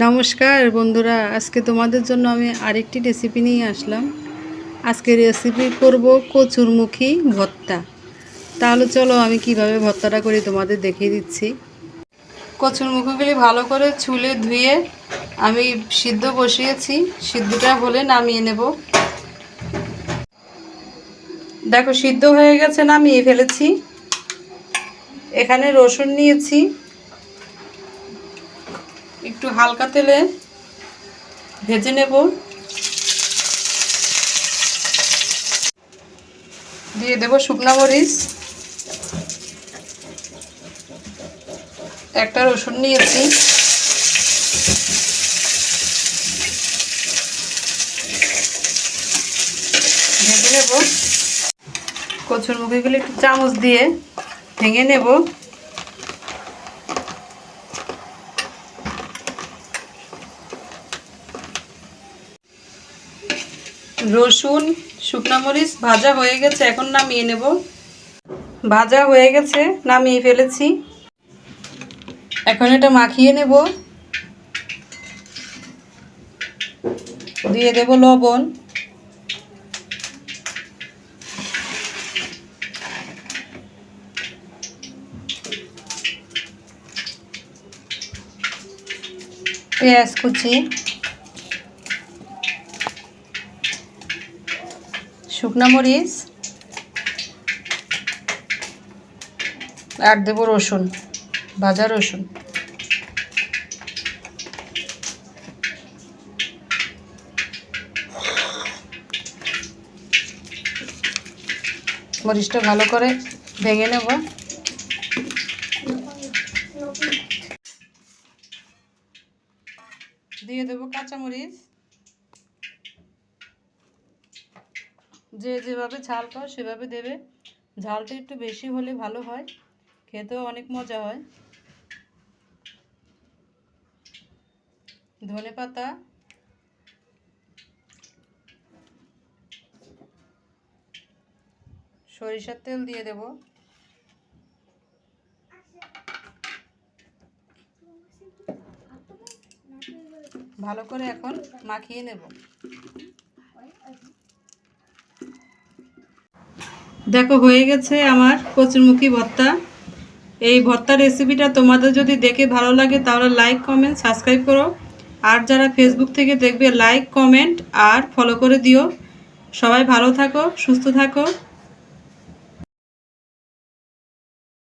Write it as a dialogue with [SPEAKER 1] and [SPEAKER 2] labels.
[SPEAKER 1] নমস্কার বন্ধুরা, আজকে তোমাদের জন্য আমি আরেকটি রেসিপি নিয়ে আসলাম। আজকে রেসিপি করব কচুরমুখী ভর্তা। তাহলে চলো আমি কীভাবে ভর্তাটা করি তোমাদের দেখিয়ে দিচ্ছি। কচুরমুখীগুলি ভালো করে ছুলে ধুয়ে আমি সিদ্ধ বসিয়েছি। সিদ্ধটা হলে নামিয়ে নেব। দেখো, সিদ্ধ হয়ে গেছে, নামিয়ে ফেলেছি। এখানে রসুন নিয়েছি। একটু হালকা তেলে ভেজে নেব। দিয়ে দেব শুকনা মরিচ। একটা রসুন নিয়েছি। ভেজে নেব। কচুর মুখিগুলি একটু চামচ দিয়ে ভেঙে নেব। রসুন, শুকনো মরিচ, ভাজা হয়ে গেছে, এখন নামিয়ে নেব। ভাজা হয়ে গেছে, নামিয়ে ফেলেছি। এখন এটা মাখিয়ে নেব। দিয়ে দেব লবণ। পেঁয়াজ কুচি। শুকনো মরিচ আর দেব রসুন, ভাজা রসুন। মরিচটা ভালো করে ভেঙে নেব। দিয়ে দেবো কাঁচামরিচ। যে যেভাবে ঝাল খাও, সেভাবে দেবে। ঝালটা একটু বেশি হলে ভালো হয়। খেতেও অনেক মজা হয়। ধনে পাতা। সরিষার তেল দিয়ে দেব। ভালো করে এখন মাখিয়ে নেব। দেখো, হয়ে গেছে আমার কচুরমুখী ভর্তা। এই ভর্তা রেসিপিটা তোমাদের যদি দেখে ভালো লাগে, তাহলে লাইক কমেন্ট সাবস্ক্রাইব করো। আর যারা ফেসবুক থেকে দেখবে লাইক কমেন্ট আর ফলো করে দিও। সবাই ভালো থাকো, সুস্থ থাকো।